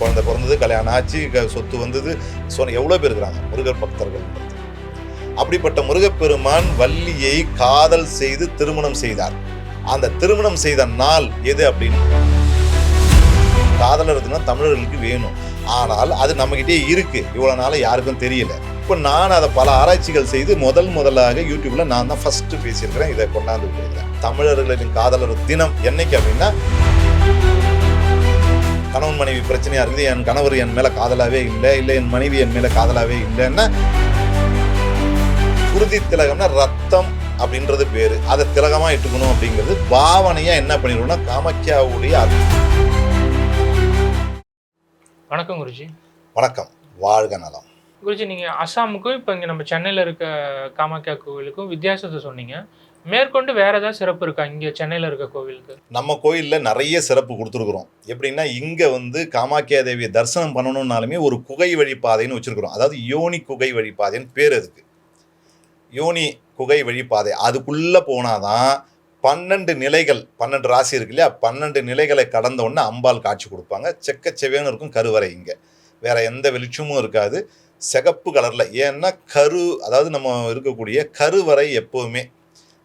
குழந்தை பிறந்தது கல்யாணம் ஆச்சு சொத்து வந்தது. சொன்ன எவ்வளோ பேர் இருக்கிறாங்க? முருகர் பக்தர்கள். அப்படிப்பட்ட முருகப்பெருமான் வள்ளியை காதல் செய்து திருமணம் செய்தார். அந்த திருமணம் செய்த நாள் எது அப்படின்னு? காதலர்னா தமிழர்களுக்கு வேணும். ஆனால் அது நம்மகிட்டே இருக்கு. இவ்வளோ நாள் யாருக்கும் தெரியல. இப்போ நான் அதை பல ஆராய்ச்சிகள் செய்து முதல் முதலாக யூடியூப்ல நான் தான் ஃபர்ஸ்ட் பேசியிருக்கிறேன். இதை கொண்டாந்து விட்டுருக்கிறேன். தமிழர்களின் காதலர் தினம் என்னைக்கு அப்படின்னா கணவன் மனைவி பிரச்சனையா இருக்குது என் கணவர் என் மேல காதலாவே இல்லை இல்லை என் மனைவி என் மேல காதலாவே இல்லைன்னா குருதி திலகம்னா ரத்தம் அப்படின்றது பேரு. அதை திலகமா இட்டுக்கணும் அப்படிங்கிறது பாவனையா என்ன பண்ணிடுவோம்னா காமாக்கியாவுடைய. வணக்கம் குருஜி. வணக்கம். வாழ்க நலம். குருஜி நீங்கள் அஸ்ஸாமுக்கும் இப்போ இங்கே நம்ம சென்னையில் இருக்க காமாக்கியா கோவிலுக்கும் வித்தியாசத்தை சொன்னீங்க. மேற்கொண்டு வேற ஏதாவது சிறப்பு இருக்கா? இங்கே சென்னையில் இருக்க கோவிலுக்கு. நம்ம கோயிலில் நிறைய சிறப்பு கொடுத்துருக்குறோம். எப்படின்னா இங்கே வந்து காமாக்கியா தேவியை தரிசனம் பண்ணணும்னாலுமே ஒரு குகை வழி பாதைன்னு வச்சுருக்குறோம். அதாவது யோனி குகை வழிப்பாதைன்னு பேர் அதுக்கு. யோனி குகை வழிப்பாதை அதுக்குள்ளே போனாதான் பன்னெண்டு நிலைகள் பன்னெண்டு ராசி இருக்கு இல்லையா? பன்னெண்டு நிலைகளை கடந்த உடனே அம்பாள் காட்சி கொடுப்பாங்க. செக்க செவேன்னு இருக்கும் கருவறை இங்கே. வேற எந்த வெளிச்சமும் இருக்காது. சிகப்பு கலரில். ஏன்னா கரு அதாவது நம்ம இருக்கக்கூடிய கருவறை எப்போவுமே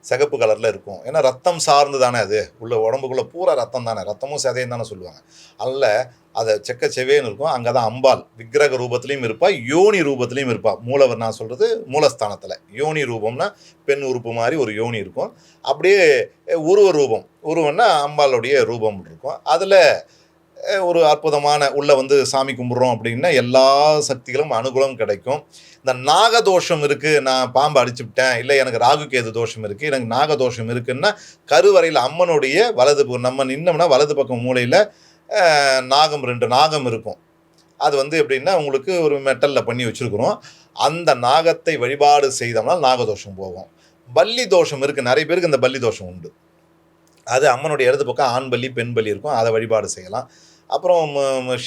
சிகப்பு கலரில் இருக்கும். ஏன்னா ரத்தம் சார்ந்து தானே அது? உள்ள உடம்புக்குள்ளே பூரா ரத்தம் தானே? ரத்தமும் சதையும் தானே சொல்லுவாங்க. அல்ல அதை செக்க செவேன்னு இருக்கும். அங்கே தான் அம்பாள் விக்கிரக ரூபத்துலையும் இருப்பா யோனி ரூபத்துலையும் இருப்பா. மூலவர் நான் சொல்கிறது மூலஸ்தானத்தில். யோனி ரூபம்னா பெண் உறுப்பு மாதிரி ஒரு யோனி இருக்கும். அப்படியே உருவ ரூபம். உருவம்னா அம்பாளுடைய ரூபம் இருக்கும். அதில் ஒரு அற்புதமான உள்ளே வந்து சாமி கும்பிட்றோம் அப்படின்னா எல்லா சக்திகளும் அனுகூலம் கிடைக்கும். இந்த நாகதோஷம் இருக்குது நான் பாம்பு அடிச்சுவிட்டேன் இல்லை எனக்கு ராகு கேது தோஷம் இருக்குது எனக்கு நாகதோஷம் இருக்குன்னா கருவறையில் அம்மனுடைய வலது பக்கம் நம்ம நின்னோம்னா வலது பக்கம் மூலையில் நாகம் ரெண்டு நாகம் இருக்கும். அது வந்து எப்படின்னா உங்களுக்கு ஒரு மெட்டலில் பண்ணி வச்சுருக்குறோம். அந்த நாகத்தை வழிபாடு செய்தோம்னால் நாகதோஷம் போகும். பள்ளி தோஷம் இருக்குது நிறைய பேருக்கு இந்த பள்ளி தோஷம் உண்டு. அது அம்மனுடைய இடது பக்கம் ஆண் பள்ளி பெண் பள்ளி இருக்கும் அதை வழிபாடு செய்யலாம். அப்புறம்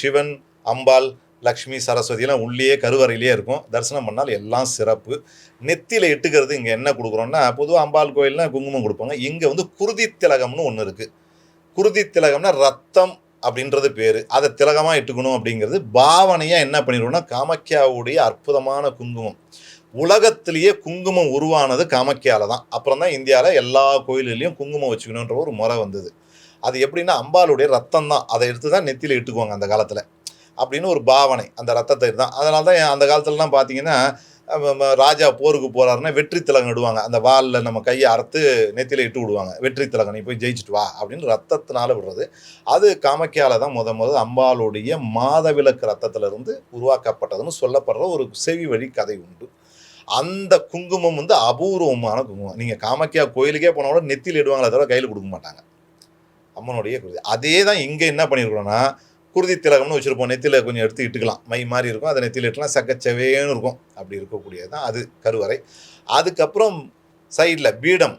சிவன் அம்பாள் லக்ஷ்மி சரஸ்வதியெலாம் உள்ளேயே உள்ளே கருவறையிலே இருக்கும். தரிசனம் பண்ணால் எல்லாம் சிறப்பு. நெத்தியில் இட்டுக்கிறது இங்கே என்ன கொடுக்குறோன்னா பொதுவாக அம்பாள் கோயில்னா குங்குமம் கொடுப்பாங்க. இங்கே வந்து குருதி திலகம்னு ஒன்று இருக்குது குருதி திலகம்னா ரத்தம் அப்படின்றது பேர். அதை திலகமாக இட்டுக்கணும் அப்படிங்கிறது பாவனையாக என்ன பண்ணிடுவோம்னா காமக்கியாவுடைய அற்புதமான குங்குமம். உலகத்திலேயே குங்குமம் உருவானது காமாக்கியால தான் அப்புறம் தான் இந்தியாவில் எல்லா கோயில்லையும் குங்குமம் வச்சுக்கணுன்ற ஒரு முறை வந்தது. அது எப்படின்னா அம்பாளுடைய ரத்தம் தான் அதை எடுத்து தான் நெத்தியில் இட்டுக்குவாங்க அந்த காலத்தில். அப்படின்னு ஒரு பாவனை அந்த ரத்தத்தை தான். அதனால தான் அந்த காலத்துலலாம் பார்த்தீங்கன்னா ராஜா போருக்கு போகிறாருன்னா வெற்றி திலகம் இடுவாங்க. அந்த வாலில் நம்ம கையை அறுத்து நெத்தியில் இட்டு விடுவாங்க. வெற்றி திலகம் நீ போய் ஜெயிச்சுட்டு வா அப்படின்னு ரத்தத்தினால விடுறது. அது காமக்கியால் தான் முத முத அம்பாளுடைய மாதவிலக்கு ரத்தத்திலிருந்து உருவாக்கப்பட்டதுன்னு சொல்லப்படுற ஒரு செவி வழி கதை உண்டு. அந்த குங்குமம் வந்து அபூர்வமான குங்குமம். நீங்கள் காமக்கியா கோயிலுக்கே போனால் கூட நெத்தியில் இடுவாங்களே தவிர கையில் கொடுக்க மாட்டாங்க. அம்மனுடைய குருதி. அதே தான் இங்கே என்ன பண்ணியிருக்கிறோன்னா குருதி திலகம்னு வச்சுருப்போம். நெத்தியில் கொஞ்சம் எடுத்து இட்டுக்கலாம். மை மாதிரி இருக்கும். அதை நெத்தியில் இட்டுலாம் சக்கச்சவேன்னு இருக்கும். அப்படி இருக்கக்கூடியது தான் அது கருவறை. அதுக்கப்புறம் சைடில் பீடம்.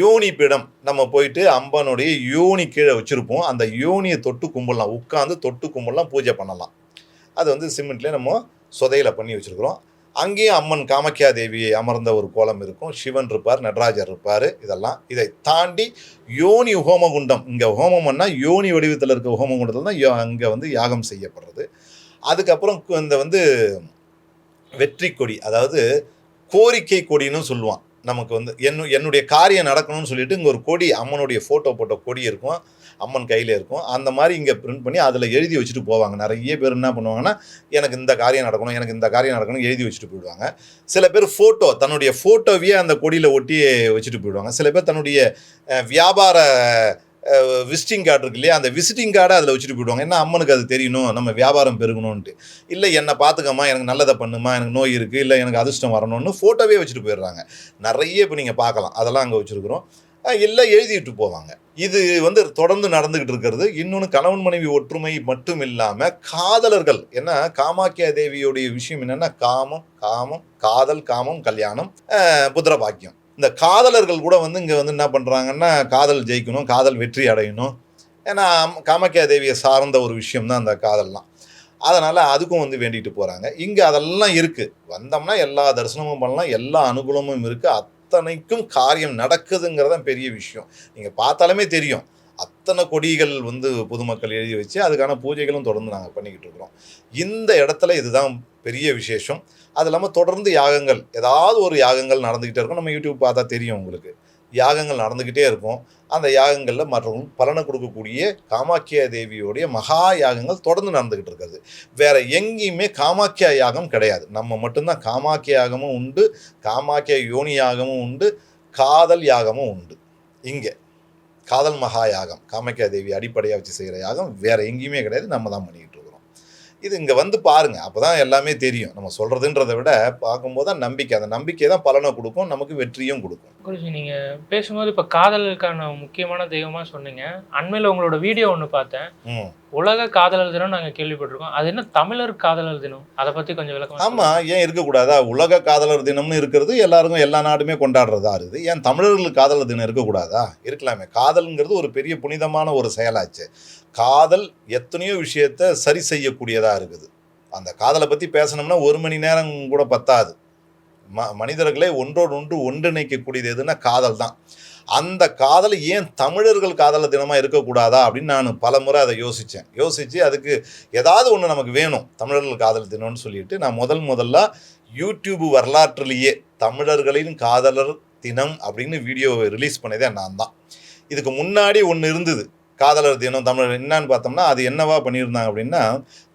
யோனி பீடம். நம்ம போயிட்டு அம்பனுடைய யோனி கீழே வச்சுருப்போம். அந்த யோனியை தொட்டு கும்பிடலாம். உட்காந்து தொட்டு கும்பிடலாம். பூஜை பண்ணலாம். அது வந்து சிமெண்ட்லேயே நம்ம சொதையில் பண்ணி வச்சுருக்குறோம். அங்கேயும் அம்மன் காமக்கியா தேவியை அமர்ந்த ஒரு கோலம் இருக்கும். சிவன் இருப்பார் நடராஜர் இருப்பார். இதெல்லாம் இதை தாண்டி யோனி ஹோமகுண்டம். இங்கே ஹோமம்னா யோனி வடிவத்தில் இருக்க ஹோமகுண்டத்தில் தான் அங்கே வந்து யாகம் செய்யப்படுறது. அதுக்கப்புறம் இந்த வந்து வெற்றி கொடி அதாவது கோரிக்கை கொடின்னு சொல்லுவான். நமக்கு வந்து என்னு என்னுடைய காரியம் நடக்கணும்னு சொல்லிட்டு இங்கே ஒரு கொடி அம்மனுடைய ஃபோட்டோ போட்ட கொடி இருக்கும். அம்மன் கையில் இருக்கும். அந்த மாதிரி இங்கே பிரிண்ட் பண்ணி அதில் எழுதி வச்சுட்டு போவாங்க. நிறைய பேர் என்ன பண்ணுவாங்கன்னா எனக்கு இந்த காரியம் நடக்கணும் எனக்கு இந்த காரியம் நடக்கணும் எழுதி வச்சுட்டு போயிடுவாங்க. சில பேர் ஃபோட்டோ தன்னுடைய ஃபோட்டோவையே அந்த கொடியில் ஒட்டி வச்சுட்டு போயிடுவாங்க. சில பேர் தன்னுடைய வியாபார விசிட்டிங் கார்டு இருக்கு இல்லையா அந்த விசிட்டிங் கார்டை அதில் வச்சுட்டு போயிடுவாங்க. ஏன்னா அம்மனுக்கு அது தெரியணும் நம்ம வியாபாரம் பெருகணும்ன்ட்டு. இல்லை என்னை பார்த்துக்கம்மா எனக்கு நல்லதை பண்ணுமா எனக்கு நோய் இருக்குது இல்லை எனக்கு அதிர்ஷ்டம் வரணும்னு ஃபோட்டோவே வச்சுட்டு போயிடுறாங்க. நிறைய இப்போ நீங்கள் பார்க்கலாம். அதெல்லாம் அங்கே வச்சுருக்குறோம். இல்லை எழுதிட்டு போவாங்க. இது வந்து தொடர்ந்து நடந்துகிட்டு இருக்கிறது. இன்னொன்று கணவன் மனைவி ஒற்றுமை மட்டும் இல்லாமல் காதலர்கள். ஏன்னா காமாக்கியா தேவியுடைய விஷயம் என்னன்னா காமம் காமம் காதல் காமம் கல்யாணம் அஹ், புத்திர பாக்கியம். இந்த காதலர்கள் கூட வந்து இங்கே வந்து என்ன பண்ணுறாங்கன்னா காதல் ஜெயிக்கணும் காதல் வெற்றி அடையணும். ஏன்னா காமாக்கியா தேவியை சார்ந்த ஒரு விஷயம் தான் அந்த காதல்லாம். அதனால் அதுக்கும் வந்து வேண்டிட்டு போகிறாங்க இங்கே அதெல்லாம் இருக்குது வந்தோம்னா எல்லா தரிசனமும் பண்ணலாம். எல்லா அனுகூலமும் இருக்குது அத்தனைக்கும் காரியம் நடக்குதுங்கிறது தான் பெரிய விஷயம். நீங்கள் பார்த்தாலுமே தெரியும். அத்தனை கொடிகள் வந்து பொதுமக்கள் எழுதி வச்சு அதுக்கான பூஜைகளும் தொடர்ந்து நாங்கள் பண்ணிக்கிட்டு இருக்கிறோம். இந்த இடத்துல இதுதான் பெரிய விசேஷம். அது இல்லாமல் தொடர்ந்து யாகங்கள் ஏதாவது ஒரு யாகங்கள் நடந்துக்கிட்டே இருக்கும். நம்ம யூடியூப் பார்த்தா தெரியும் உங்களுக்கு. யாகங்கள் நடந்துக்கிட்டே இருக்கும். அந்த யாகங்களில் மற்றவங்க பலனை கொடுக்கக்கூடிய காமாக்கியா தேவியோடைய மகா யாகங்கள் தொடர்ந்து நடந்துக்கிட்டு இருக்கிறது. வேற எங்கேயுமே காமாக்கியா யாகம் கிடையாது. நம்ம மட்டும்தான் காமாக்கிய யாகமும் உண்டு காமாக்கியா யோனி யாகமும் உண்டு காதல் யாகமும் உண்டு. இங்கே காதல் மகா யாகம் காமாக்கியா தேவி அடிப்படையாக வச்சு செய்கிற யாகம் வேறு எங்கேயுமே கிடையாது. நம்ம தான் பண்ணிக்கிட்டு இது இங்கே வந்து பாருங்க. அப்போ தான் எல்லாமே தெரியும். நம்ம சொல்கிறதுன்றதை விட பார்க்கும்போது தான் நம்பிக்கை. அந்த நம்பிக்கை தான் பலனை கொடுக்கும். நமக்கு வெற்றியும் கொடுக்கும். குருஜி நீங்க பேசும்போது இப்ப காதலுக்கான முக்கியமான தெய்வமா சொன்னீங்க. அண்மையில உங்களோட வீடியோ ஒன்று பார்த்தேன். ம். உலக காதலர் தினம் நாங்கள் கேள்விப்பட்டிருக்கோம். அது என்ன தமிழர் காதலர் தினம்? அதை பற்றி கொஞ்சம் விளக்கம் ஆமாம் ஏன் இருக்கக்கூடாதா? உலக காதலர் தினம்னு இருக்கிறது எல்லாருக்கும் எல்லா நாடுமே கொண்டாடுறதா இருக்குது ஏன் தமிழர்களுக்கு காதலர் தினம் இருக்கக்கூடாதா? இருக்கலாமே. காதல்ங்கிறது ஒரு பெரிய புனிதமான ஒரு செயலாச்சு. காதல் எத்தனையோ விஷயத்த சரி செய்யக்கூடியதாக இருக்குது. அந்த காதலை பற்றி பேசணும்னா ஒரு மணி நேரம் கூட பத்தாது. ம மனிதர்களை ஒன்றோடு ஒன்று ஒன்றிணைக்கக்கூடியது எதுன்னா காதல் தான் அந்த காதல் ஏன் தமிழர்கள் காதலர் தினமாக இருக்கக்கூடாதா அப்படின்னு நான் பல முறை அதை யோசித்தேன் யோசித்து அதுக்கு ஏதாவது ஒன்று நமக்கு வேணும். தமிழர்கள் காதல் தினம்னு சொல்லிட்டு நான் முதல் முதல்ல யூடியூப் வரலாற்றுலேயே தமிழர்களின் காதலர் தினம் அப்படின்னு வீடியோவை ரிலீஸ் பண்ணதே நான் தான். இதுக்கு முன்னாடி ஒன்று இருந்தது. காதலர் தினம் தமிழர் என்னன்னு பார்த்தோம்னா அது என்னவா பண்ணியிருந்தாங்க அப்படின்னா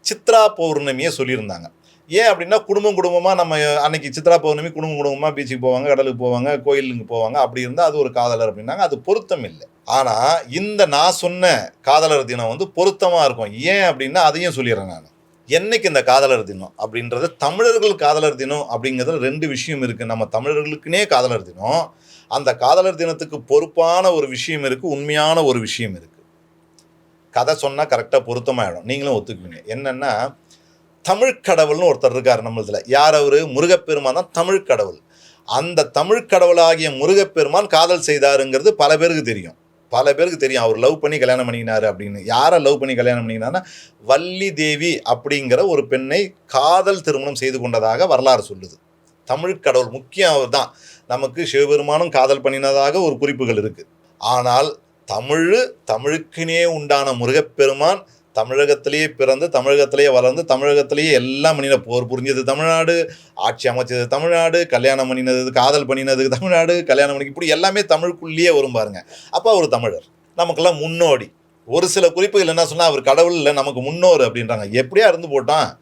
சித்ரா பௌர்ணமியை சொல்லியிருந்தாங்க. ஏன் அப்படின்னா குடும்பம் குடும்பமாக நம்ம அன்னைக்கு சித்ரா பௌர்ணமி குடும்பம் குடும்பமாக பீச்சுக்கு போவாங்க கடலுக்கு போவாங்க கோயிலுக்கு போவாங்க. அப்படி இருந்தால் அது ஒரு காதலர் அப்படின்னாங்க. அது பொருத்தம் இல்லை. ஆனால் இந்த நான் சொன்ன காதலர் தினம் வந்து பொருத்தமாக இருக்கும். ஏன் அப்படின்னா அதையும் சொல்லிடுறேன் நான். என்னைக்கு இந்த காதலர் தினம் அப்படின்றது தமிழர்கள் காதலர் தினம் அப்படிங்கிறதுல ரெண்டு விஷயம் இருக்குது நம்ம தமிழர்களுக்குனே காதலர் தினம். அந்த காதலர் தினத்துக்கு பொறுப்பான ஒரு விஷயம் இருக்குது உண்மையான ஒரு விஷயம் இருக்குது கதை சொன்னால் கரெக்டாக பொருத்தமாகிடும் நீங்களும் ஒத்துக்குவீங்க. என்னென்னா தமிழ் கடவுள்னு ஒருத்தர் இருக்கார் நம்மளதில் யார் அவர்? முருகப்பெருமான் தான் தமிழ் கடவுள் அந்த தமிழ் கடவுளாகிய முருகப்பெருமான் காதல் செய்தாருங்கிறது பல பேருக்கு தெரியும். பல பேருக்கு தெரியும். அவர் லவ் பண்ணி கல்யாணம் பண்ணிக்கினாரு அப்படின்னு. யாரை லவ் பண்ணி கல்யாணம் பண்ணினார்னா வள்ளி தேவி அப்படிங்கிற ஒரு பெண்ணை காதல் திருமணம் செய்து கொண்டதாக வரலாறு சொல்லுது. தமிழ் கடவுள் முக்கியம் அவர் தான். நமக்கு சிவபெருமானும் காதல் பண்ணினதாக ஒரு குறிப்புகள் இருக்குது ஆனால் தமிழ் தமிழுக்குனே உண்டான முருகப்பெருமான் தமிழகத்திலேயே பிறந்து தமிழகத்திலேயே வளர்ந்து தமிழகத்திலேயே எல்லாம் பண்ணின போர் புரிஞ்சது தமிழ்நாடு ஆட்சி அமைச்சது தமிழ்நாடு கல்யாணம் பண்ணினது காதல் பண்ணினது தமிழ்நாடு கல்யாணம் பண்ணி இப்படி எல்லாமே தமிழுக்குள்ளேயே வரும் பாருங்க. அப்போ அவர் தமிழர். நமக்கெல்லாம் முன்னோடி. ஒரு சில குறிப்புகள் என்ன சொன்னால் அவர் கடவுள் இல்லை நமக்கு முன்னோர் அப்படின்றாங்க. எப்படியா இருந்து போட்டான்?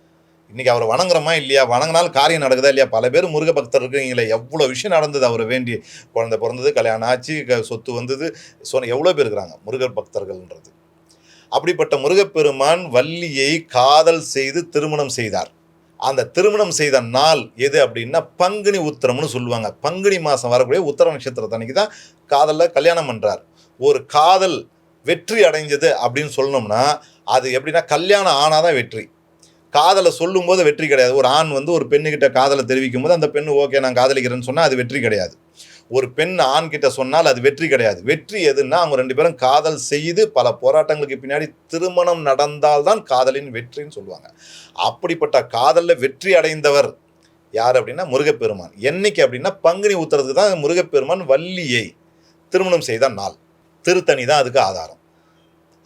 இன்னைக்கு அவரை வணங்குறோமா இல்லையா? வணங்கினாலும் காரியம் நடக்குதா இல்லையா? பல பேர் முருக பக்தர் இருக்கீங்களே எவ்வளோ விஷயம் நடந்தது அவரை வேண்டி? குழந்தை பிறந்தது கல்யாணம் ஆச்சு க- சொத்து வந்தது சொன்ன எவ்வளோ பேர் இருக்கிறாங்க முருகர் பக்தர்கள்ன்றது. அப்படிப்பட்ட முருகப்பெருமான் வள்ளியை காதல் செய்து திருமணம் செய்தார். அந்த திருமணம் செய்த நாள் எது அப்படின்னா பங்குனி உத்திரம்னு சொல்லுவாங்க. பங்குனி மாதம் வரக்கூடிய உத்தர நட்சத்திரத்தன்னைக்கு தான் காதலில் கல்யாணம் பண்ணுறார் ஒரு காதல் வெற்றி அடைஞ்சது அப்படின்னு சொல்லணும்னா அது எப்படின்னா கல்யாணம் ஆனாதான் வெற்றி. காதலை சொல்லும்போது வெற்றி கிடையாது. ஒரு ஆண் வந்து ஒரு பெண்ணுக்கிட்ட காதலை தெரிவிக்கும் போது அந்த பெண்ணு ஓகே நான் காதலிக்கிறேன்னு சொன்னால் அது வெற்றி கிடையாது. ஒரு பெண் ஆண் கிட்ட சொன்னால் அது வெற்றி கிடையாது. வெற்றி எதுன்னா அவங்க ரெண்டு பேரும் காதல் செய்து பல போராட்டங்களுக்கு பின்னாடி திருமணம் நடந்தால்தான் காதலின் வெற்றின்னு சொல்லுவாங்க. அப்படிப்பட்ட காதலில் வெற்றி அடைந்தவர் யார் அப்படின்னா முருகப்பெருமான். என்னைக்கு அப்படின்னா பங்குனி ஊத்துறதுக்கு தான் முருகப்பெருமான் வள்ளியை திருமணம் செய்த நாள். திருத்தணி தான் அதுக்கு ஆதாரம்.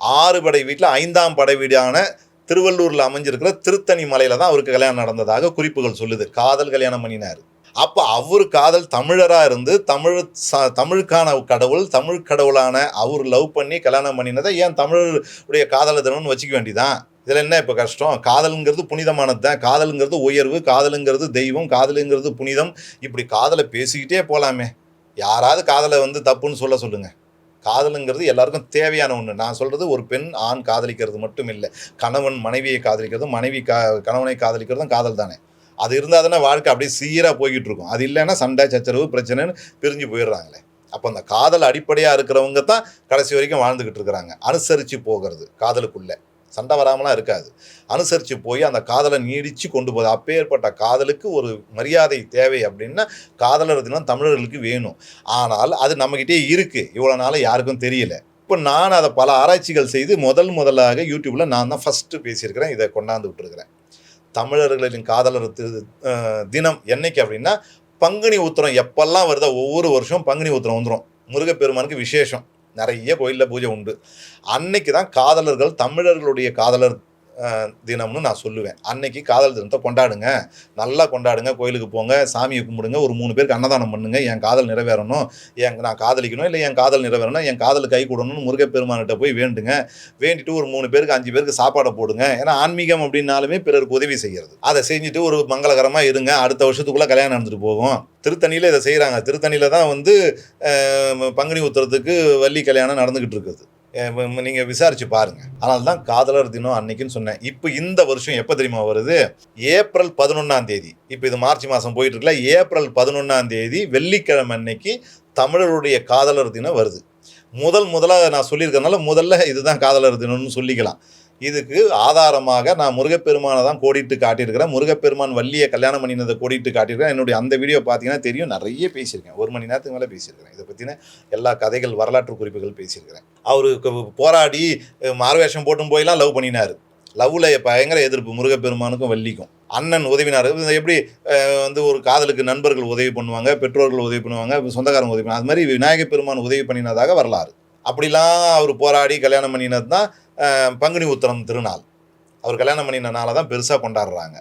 ஆறு படை வீட்டில் ஐந்தாம் படை வீடான திருவள்ளூரில் அமைஞ்சிருக்கிற திருத்தணி மலையில் தான் அவருக்கு கல்யாணம் நடந்ததாக குறிப்புகள் சொல்லுது. காதல் கல்யாணம் பண்ணினார். அப்போ அவர் காதல் தமிழராக இருந்து தமிழ் ச- தமிழுக்கான கடவுள் தமிழ் கடவுளான அவர் லவ் பண்ணி கல்யாணம் பண்ணினதை ஏன் தமிழுடைய காதல தினம்னு வச்சுக்க வேண்டியதான் இதில் என்ன இப்போ கஷ்டம்? காதலுங்கிறது புனிதமானது தான் காதலுங்கிறது உயர்வு காதலுங்கிறது தெய்வம் காதலுங்கிறது புனிதம். இப்படி காதலை பேசிக்கிட்டே போகலாமே யாராவது காதலை வந்து தப்புன்னு சொல்ல சொல்லுங்கள் காதலுங்கிறது எல்லாருக்கும் தேவையான ஒன்று நான் சொல்கிறது ஒரு பெண் ஆண் காதலிக்கிறது மட்டும் இல்லை. கணவன் மனைவியை காதலிக்கிறதும் மனைவி கா கணவனை காதலிக்கிறதும் காதல் தானே. அது இருந்தால் தானே வாழ்க்கை அப்படியே சீராக போய்கிட்டு இருக்கும். அது இல்லைன்னா சண்டை சச்சரவு பிரச்சனைன்னு பிரிஞ்சு போயிடுறாங்களே. அப்போ அந்த காதல் அடிப்படையாக இருக்கிறவங்க தான் கடைசி வரைக்கும் வாழ்ந்துக்கிட்டு இருக்கிறாங்க. அனுசரித்து போகிறது காதலுக்குள்ளே. சண்டை வராமலாம் இருக்காது. அனுசரித்து போய் அந்த காதலை நீடித்து கொண்டு போகுது. அப்பேற்பட்ட காதலுக்கு ஒரு மரியாதை தேவை அப்படின்னா காதலர் தினம் தமிழர்களுக்கு வேணும். ஆனால் அது நம்மக்கிட்டே இருக்குது இவ்வளோ நாள் யாருக்கும் தெரியல. இப்போ நான் அதை பல ஆராய்ச்சிகள் செய்து முதல் முதலாக யூடியூப்பில் நான் தான் ஃபஸ்ட்டு பேசியிருக்கிறேன். இதை கொண்டாந்து விட்டுருக்கிறேன். தமிழர்களின் காதலர் தினம் என்னைக்கு அப்படின்னா பங்குனி உத்திரம் எப்பெல்லாம் வருதோ ஒவ்வொரு வருஷம் பங்குனி உத்திரம் வந்துடும் முருகப்பெருமானுக்கு விசேஷம். நிறைய கோயிலில் பூஜை உண்டு. அன்னைக்கு தான் காதலர்கள் தமிழர்களுடைய காதலர் தினம்னு நான் சொல்லுவேன். அன்னைக்கு காதல் தினத்தை கொண்டாடுங்க. நல்லா கொண்டாடுங்க. கோயிலுக்கு போங்க. சாமியை கும்பிடுங்க. ஒரு மூணு பேருக்கு அன்னதானம் பண்ணுங்க. என் காதல் நிறைவேறணும். என் நான் காதலிக்கணும். இல்லை என் காதல் நிறைவேறணும். என் காதல் கை கூடணும்னு முருகப்பெருமான்கிட்ட போய் வேண்டுங்க. வேண்டிட்டு ஒரு மூணு பேருக்கு அஞ்சு பேருக்கு சாப்பாடை போடுங்க. ஏன்னா ஆன்மீகம் அப்படின்னாலுமே பிறருக்கு உதவி செய்கிறது அதை செஞ்சுட்டு ஒரு மங்களகரமாக இருங்க. அடுத்த வருஷத்துக்குள்ளே கல்யாணம் நடந்துட்டு போகும். திருத்தணியில் இதை செய்கிறாங்க திருத்தணியில் தான் வந்து பங்குனி உத்தரத்துக்கு வள்ளி கல்யாணம் நடந்துக்கிட்டு இருக்குது. நீங்கள் விசாரிச்சு பாருங்க. அதனால தான் காதலர் தினம் அன்னைக்குன்னு சொன்னேன். இப்போ இந்த வருஷம் எப்போ தெரியுமா வருது? ஏப்ரல் பதினொன்றாம் தேதி. இப்போ இது மார்ச் மாதம் போயிட்டுருக்குல ஏப்ரல் பதினொன்றாம் தேதி வெள்ளிக்கிழமை அன்னைக்கு தமிழருடைய காதலர் தினம் வருது. முதல் முதலாக நான் சொல்லியிருக்கிறதுனால முதல்ல இதுதான் காதலர் தினம்னு சொல்லிக்கலாம். இதுக்கு ஆதாரமாக நான் முருகப்பெருமானை தான் கோடிட்டு காட்டியிருக்கிறேன். முருகப்பெருமான் வள்ளியை கல்யாணம் பண்ணினதை கோடிட்டு காட்டியிருக்கிறேன். என்னுடைய அந்த வீடியோ பார்த்தீங்கன்னா தெரியும். நிறைய பேசியிருக்கேன். ஒரு மணி நேரத்துக்கு மேலே பேசியிருக்கிறேன். இதை பற்றின எல்லா கதைகள் வரலாற்று குறிப்புகள் பேசியிருக்கிறேன். அவருக்கு போராடி மார்வேஷம் போட்டும் போயெல்லாம் லவ் பண்ணினார். லவ்வில் பயங்கர எதிர்ப்பு முருகப்பெருமானுக்கும் வள்ளிக்கும். அண்ணன் உதவினார். எப்படி வந்து ஒரு காதலுக்கு நண்பர்கள் உதவி பண்ணுவாங்க பெற்றோர்கள் உதவி பண்ணுவாங்க சொந்தக்காரங்க உதவி பண்ணுவாங்க அது மாதிரி விநாயகப் பெருமான் உதவி பண்ணினதாக வரலாறு. அப்படிலாம் அவர் போராடி கல்யாணம் பண்ணினது தான் பங்குனி உத்திரம் திருநாள். அவர் கல்யாணம் பண்ணினனால தான் பெருசாக கொண்டாடுறாங்க.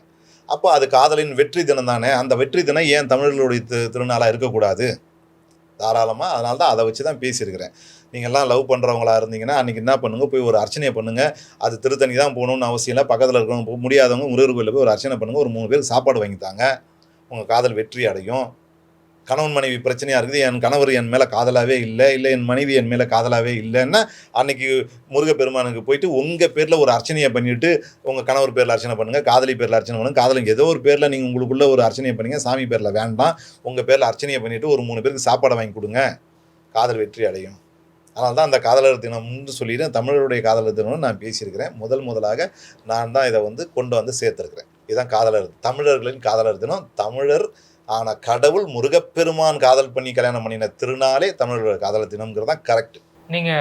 அப்போ அது காதலின் வெற்றி தினம் தானே? அந்த வெற்றி தினம் ஏன் தமிழர்களுடைய திரு திருநாளாக இருக்கக்கூடாது? தாராளமாக அதனால தான் அதை வச்சு தான் பேசியிருக்கிறேன். நீங்கள்லாம் லவ் பண்ணுறவங்களா இருந்தீங்கன்னா அன்றைக்கி என்ன பண்ணுங்கள் போய் ஒரு அர்ச்சனையை பண்ணுங்கள் அது திருத்தணி தான் போகணும்னு அவசியம் இல்லை. பக்கத்தில் இருக்கிறவங்க முடியாதவங்க முருகர் கோயிலில் போய் ஒரு அர்ச்சனை பண்ணுங்கள் ஒரு மூணு பேர் சாப்பாடு வாங்கித்தாங்க உங்கள் காதல் வெற்றி அடையும். கணவன் மனைவி பிரச்சனையாக இருக்குது என் கணவர் என் மேலே காதலாகவே இல்லை இல்லை என் மனைவி என் மேலே காதலாகவே இல்லைன்னா அன்னைக்கு முருகப்பெருமானுக்கு போயிட்டு உங்கள் பேரில் ஒரு அர்ச்சனையை பண்ணிவிட்டு உங்கள் கணவர் பேரில் அர்ச்சனை பண்ணுங்கள் காதலி பேரில் அர்ச்சனை பண்ணுங்கள் காதலிங்க ஏதோ ஒரு பேரில் நீங்கள் உங்களுக்குள்ள ஒரு அர்ச்சனையை பண்ணுங்க சாமி பேரில் வேண்டாம் உங்கள் பேரில் அர்ச்சனையை பண்ணிவிட்டு ஒரு மூணு பேருக்கு சாப்பாடை வாங்கி கொடுங்க காதல் வெற்றி அடையும். அதனால தான் அந்த காதலர் தினம்னு சொல்லிட்டு தமிழருடைய காதலர் தினம்னு நான் பேசியிருக்கிறேன். முதல் முதலாக நான் தான் இதை வந்து கொண்டு வந்து சேர்த்துருக்கிறேன். இதுதான் காதலர் தமிழர்களின் காதலர் தினம். தமிழர் ஆன கடவுள் முருகப்பெருமான் காதல் பண்ணி கல்யாணம் பண்ணின திருநாளே தமிழர் காதலர் தினம்ங்கிறது தான் கரெக்ட் நீங்க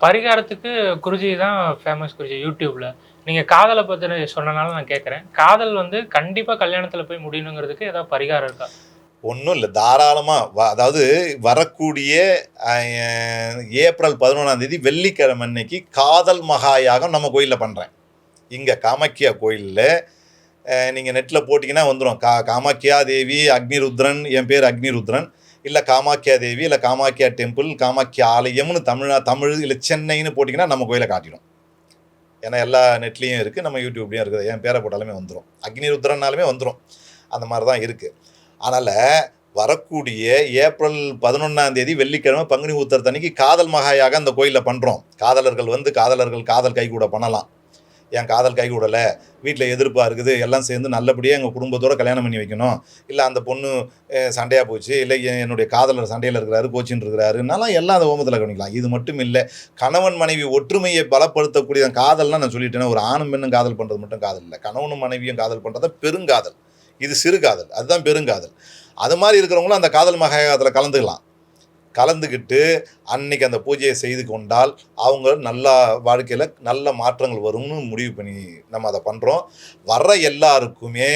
பரிகாரத்துக்கு குருஜி தான் ஃபேமஸ் குருஜி யூடியூப்ல நீங்க காதலை பத்தி சொன்னனால நான் கேட்கறேன் காதல் வந்து கண்டிப்பா கல்யாணத்துல போய் முடியணுங்கிறதுக்கு ஏதாவது பரிகாரம் இருக்கா? ஒன்றும் இல்லை தாராளமாக அதாவது வரக்கூடிய ஏப்ரல் பதினொன்றாம் தேதி வெள்ளிக்கிழமை அன்னைக்கு காதல் மகாயாகம் நம்ம கோயிலில் பண்ணுறேன் இங்கே காமாக்கியா கோயிலில் நீங்கள் நெட்டில் போட்டிங்கன்னா வந்துடும் கா காமாக்கியா தேவி அக்னிருத்ரன் என் பேர் அக்னிருத்ரன். இல்லை காமாக்கியா தேவி இல்லை காமாக்கியா டெம்பிள் காமாக்கியா ஆலயம்னு தமிழ் தமிழ் இல்லை சென்னைன்னு போட்டிங்கன்னா நம்ம கோயிலை காட்டிடும். ஏன்னா எல்லா நெட்லேயும் இருக்குது நம்ம யூடியூப்லேயும் இருக்குது. என் பேரை போட்டாலுமே வந்துடும் அக்னிருத்ரனாலுமே வந்துடும் அந்த மாதிரி தான் இருக்குது அதனால் வரக்கூடிய ஏப்ரல் பதினொன்றாம் தேதி வெள்ளிக்கிழமை பங்குனி உத்தரத்தன்னைக்கு காதல் மகாயாக அந்த கோயிலில் பண்ணுறோம் காதலர்கள் வந்து காதலர்கள் காதல் கைகூட பண்ணலாம். என் காதல் கைகூடலை வீட்டில் எதிர்ப்பாக இருக்குது எல்லாம் சேர்ந்து நல்லபடியாக எங்கள் குடும்பத்தோடு கல்யாணம் பண்ணி வைக்கணும். இல்லை அந்த பொண்ணு சண்டையாக போச்சு இல்லை என்னுடைய காதலர் சண்டையில் இருக்கிறாரு கோச்சின்னு இருக்கிறாருனாலாம் எல்லாம் அந்த ஓமத்தில் கவனிக்கலாம். இது மட்டும் இல்லை கணவன் மனைவி ஒற்றுமையை பலப்படுத்தக்கூடிய காதல்லாம் நான் சொல்லிட்டேன்னா ஒரு ஆணும் பெண்ணும் காதல் பண்ணுறது மட்டும் காதல் இல்லை. கணவனும் மனைவியும் காதல் பண்ணுறது பெருங்காதல். இது சிறு காதல். அதுதான் பெருங்காதல். அது மாதிரி இருக்கிறவங்களும் அந்த காதல் மகாயத்தில் கலந்துக்கலாம். கலந்துக்கிட்டு அன்னைக்கு அந்த பூஜையை செய்து கொண்டால் அவங்க நல்லா வாழ்க்கையில் நல்ல மாற்றங்கள் வரும்னு முடிவு பண்ணி நம்ம அதை பண்ணுறோம் வர்ற எல்லாருக்குமே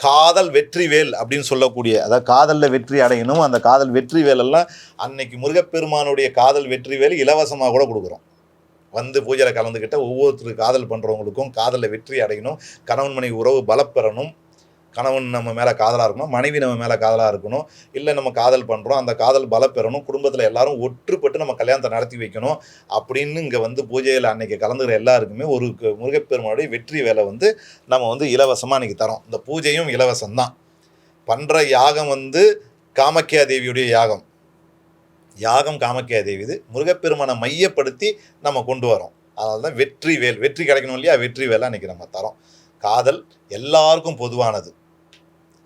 காதல் வெற்றி வேல் அப்படின்னு சொல்லக்கூடிய அதாவது காதலில் வெற்றி அடையணும். அந்த காதல் வெற்றி வேலெல்லாம் அன்னைக்கு முருகப்பெருமானுடைய காதல் வெற்றி வேல் இலவசமாக கூட கொடுக்குறோம். வந்து பூஜையில் கலந்துக்கிட்ட ஒவ்வொருத்தர் காதல் பண்ணுறவங்களுக்கும் காதலில் வெற்றி அடையணும். கணவன் மனைவி உறவு பலப்பெறணும். கணவன் நம்ம மேலே காதலாக இருக்கணும் மனைவி நம்ம மேலே காதலாக இருக்கணும் இல்லை நம்ம காதல் பண்ணுறோம் அந்த காதல் பலப்பெறணும் குடும்பத்தில் எல்லாரும் ஒற்றுப்பட்டு நம்ம கல்யாணத்தை நடத்தி வைக்கணும் அப்படின்னு இங்கே வந்து பூஜையில் அன்னைக்கு கலந்துக்கிற எல்லாருக்குமே ஒரு முருகப்பெருமானுடைய வெற்றி வேலை வந்து நம்ம வந்து இலவசமாக அன்றைக்கி தரோம். இந்த பூஜையும் இலவசம்தான். பண்ணுற யாகம் வந்து காமக்கியா தேவியுடைய யாகம். யாகம் காமக்கியா தேவி இது. முருகப்பெருமானை மையப்படுத்தி நம்ம கொண்டு வரோம். அதனால தான் வெற்றி வேல் வெற்றி கிடைக்கணும் இல்லையா? வெற்றி வேலை அன்றைக்கி நம்ம தரோம். காதல் எல்லாருக்கும் பொதுவானது.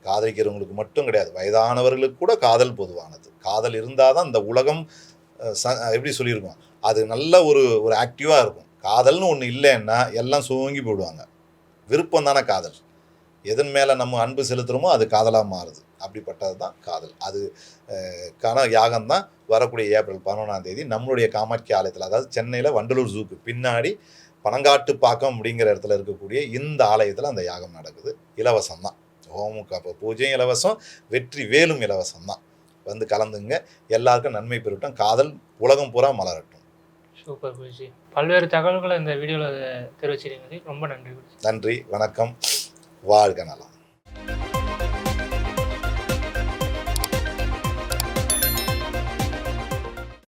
காதலிக்கிறவங்களுக்கு மட்டும் கிடையாது. வயதானவர்களுக்கு கூட காதல் பொதுவானது. காதல் இருந்தால் தான் இந்த உலகம் ச- எப்படி சொல்லியிருக்கோம்? அது நல்ல ஒரு ஒரு ஆக்டிவாக இருக்கும். காதல்னு ஒன்று இல்லைன்னா எல்லாம் சோங்கி போயிடுவாங்க. விருப்பம் தானே காதல். எதன் மேலே நம்ம அன்பு செலுத்துகிறோமோ அது காதலாக மாறுது. அப்படிப்பட்டது தான் காதல். அது அஹ், கான யாகம் தான் வரக்கூடிய ஏப்ரல் பதினொன்றாம் தேதி நம்மளுடைய காமாட்சி ஆலயத்தில் அதாவது சென்னையில் வண்டலூர் ஜூக்கு பின்னாடி பனங்காட்டு பாக்கம் அப்படிங்கிற இடத்துல இருக்கக்கூடிய இந்த ஆலயத்தில் அந்த யாகம் நடக்குது. இலவசம் தான் ஹோமுக்கு அப்போ பூஜையும் இலவசம் வெற்றி வேலும் இலவசம் தான். வந்து கலந்துங்க. எல்லாருக்கும் நன்மை பெறட்டும் காதல் உலகம் பூரா மலரட்டும். சூப்பர் குருஜி பல்வேறு தகவல்களை இந்த வீடியோவில் தெரிவிச்சிருந்தது ரொம்ப நன்றி. நன்றி. வணக்கம். வாழ்க நலம்.